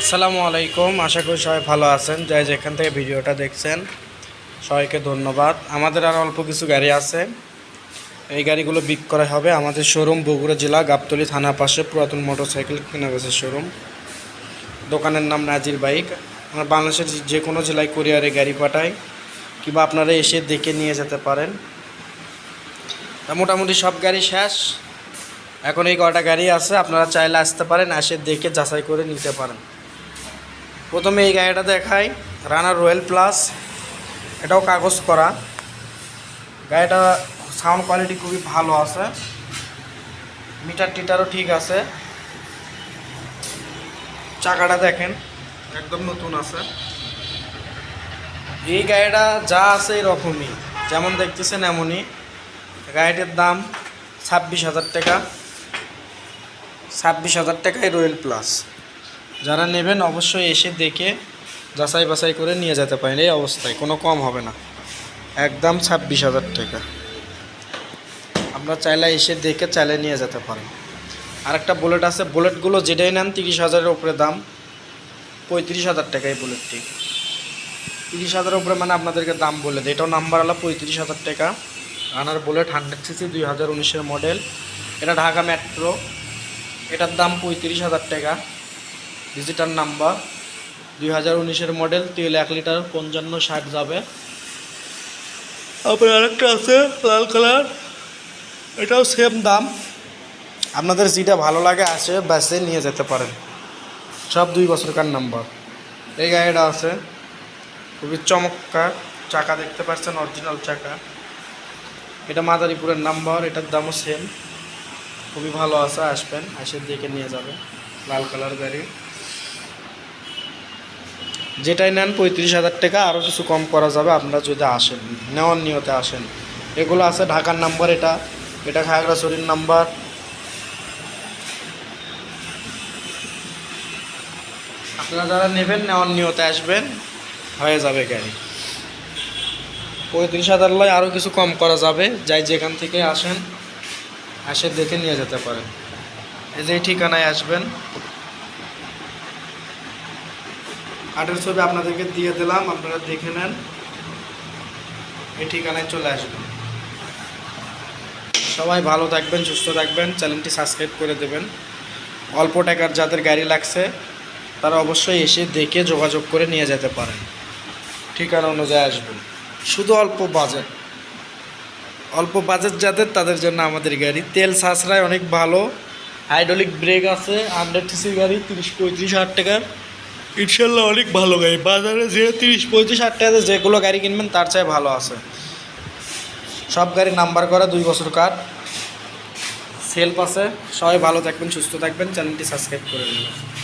আসসালামু আলাইকুম, আশা করি সবাই ভালো আছেন। যাই যেখান থেকে ভিডিওটা দেখছেন, সবাইকে ধন্যবাদ। আমাদের আর অল্প কিছু গাড়ি আছে। এই গাড়িগুলো বিক করা হবে আমাদের শোরুম বগুড়া জেলা, গাবতলি থানা পাশে পুরাতন মোটরসাইকেল কেনা বেছে শোরুম। দোকানের নাম নাজির বাইক। আমরা বাংলাদেশের যে কোনো জেলায় কুরিয়ারে গাড়ি পাঠাই, কিংবা আপনারা এসে দেখে নিয়ে যেতে পারেন। তা মোটামুটি সব গাড়ি শেষ। এখন এই কটা গাড়ি আছে, আপনারা চাইলে আসতে পারেন, এসে দেখে যাচাই করে নিতে পারেন। প্রথমে এই গাড়িটা দেখাই রানার রয়্যাল প্লাস এটাও কাগজ করা। গাড়িটা সাউন্ড কোয়ালিটি খুবই ভালো আছে। মিটার টিটারও ঠিক আছে। চাকাটা দেখেন, একদম নতুন আছে। এই গাড়িটা যা আছে এরকমই, যেমন দেখতেছেন এমনই। গাড়িটির দাম ছাব্বিশ হাজার টাকা। ছাব্বিশ হাজার টাকায় রয়্যাল প্লাস যারা নেবেন অবশ্যই এসে দেখে যাচাই বাছাই করে নিয়ে যেতে পারেন। এই অবস্থায় কোনো কম হবে না। একদম ছাব্বিশ হাজার টাকা। আপনারা চাইলে এসে দেখে চাইলে নিয়ে যেতে পারেন। আর একটা বুলেট আছে। বুলেটগুলো যেটাই নেন তিরিশ হাজারের উপরে দাম। পঁয়ত্রিশ হাজার টাকা এই বুলেটটি তিরিশ হাজারের উপরে মানে আপনাদেরকে দাম বলে দেয় এটাও নাম্বার হলো পঁয়ত্রিশ হাজার টাকা। রানার বুলেট হান্ড্রেড সিসি দুই হাজার উনিশের মডেল এটা ঢাকা মেট্রো এটার দাম পঁয়ত্রিশ হাজার টাকা। ডিজিটাল নাম্বার দুই হাজার উনিশের মডেল তেল এক লিটার পঞ্চান্ন ষাট যাবে। তারপরে আরেকটা আছে লাল কালার। এটাও সেম দাম। আপনাদের যেটা ভালো লাগে আসে ব্যাসে নিয়ে যেতে পারেন। সব দুই বছরকার নাম্বার এই গাড়িটা আছে। খুবই চমৎকার চাকা দেখতে পাচ্ছেন অরিজিনাল চাকা। এটা মাদারীপুরের নাম্বার এটার দামও সেম খুবই ভালো আছে আসবেন এসে দেখে নিয়ে যাবেন। লাল কালার গাড়ি। যেটাই নেন পঁয়ত্রিশ হাজার টাকা আরও কিছু কম করা যাবে, আপনারা যদি আসেন, নেওয়ার নিয়তে আসেন। এগুলো আছে ঢাকার নাম্বার এটা এটা খাগড়াছড়ির নাম্বার। আপনারা যারা নেবেন, নেওয়ার নিয়তে আসবেন, হয়ে যাবে গাড়ি। পঁয়ত্রিশ হাজার লয় আরও কিছু কম করা যাবে, যাই যেখান থেকে আসেন এসে দেখে নিয়ে যেতে পারেন। এই যে ঠিকানায় আসবেন হাটের ছবি আপনাদেরকে দিয়ে দিলাম, আপনারা দেখে নেন। এই ঠিকানায় চলে আসবেন। সবাই ভালো থাকবেন, সুস্থ থাকবেন, চ্যানেলটি সাবস্ক্রাইব করে দেবেন। অল্প টাকার যাদের গাড়ি লাগছে, তারা অবশ্যই এসে দেখে যোগাযোগ করে নিয়ে যেতে পারেন। ঠিকানা অনুযায়ী আসবেন। শুধু অল্প বাজেট অল্প বাজেট যাদের, তাদের জন্য আমাদের গাড়ি। তেল সাশ্রয় অনেক ভালো। হাইড্রোলিক ব্রেক আছে হান্ড্রেড সিসি গাড়ি, তিরিশ পঁয়ত্রিশ হাজার টাকার। ইনশাল্লাহ অনেক ভালো গাড়ি। বাজারে যে তিরিশ, পঁয়ত্রিশ, ষাট টাকাতে যেগুলো গাড়ি কিনবেন, তার চাই ভালো আছে। সব গাড়ি নাম্বার করা, দুই বছর কার। সেলফ আছে। সবাই ভালো থাকবেন, সুস্থ থাকবেন। চ্যানেলটি সাবস্ক্রাইব করে নেবেন